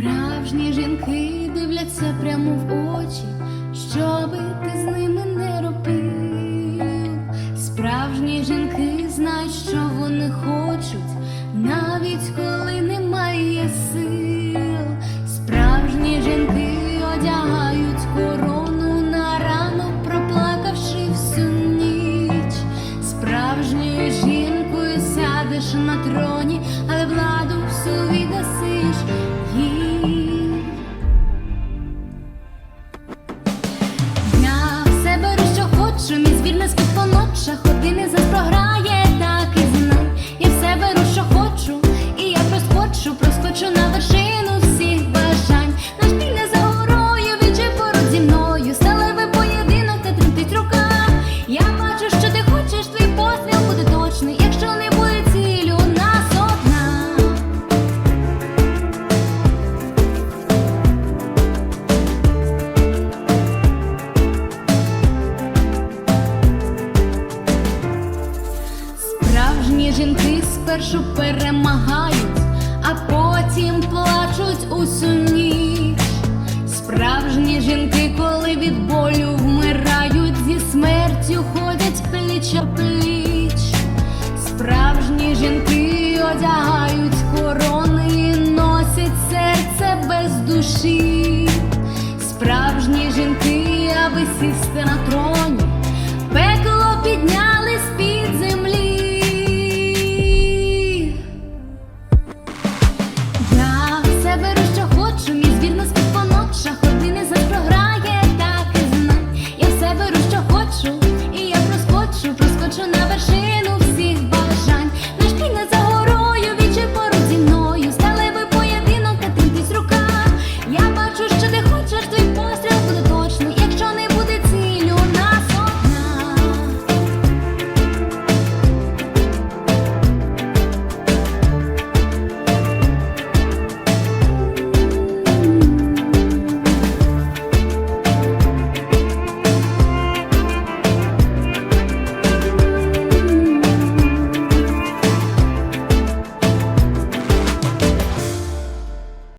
Справжні жінки дивляться прямо в очі, щоби ти з ними не робив. Справжні жінки знають, що вони хочуть, навіть коли немає сил. Справжні жінки одягають корону на ранок, проплакавши всю ніч. Справжньою жінкою сядеш на троні, але владу всю віддасиш спершу перемагають, а потім плачуть у ніч. Справжні жінки, коли від болю вмирають, зі смертю ходять пліч о пліч. Справжні жінки одягають корони, і носять серце без душі. Справжні жінки, аби сісти на трон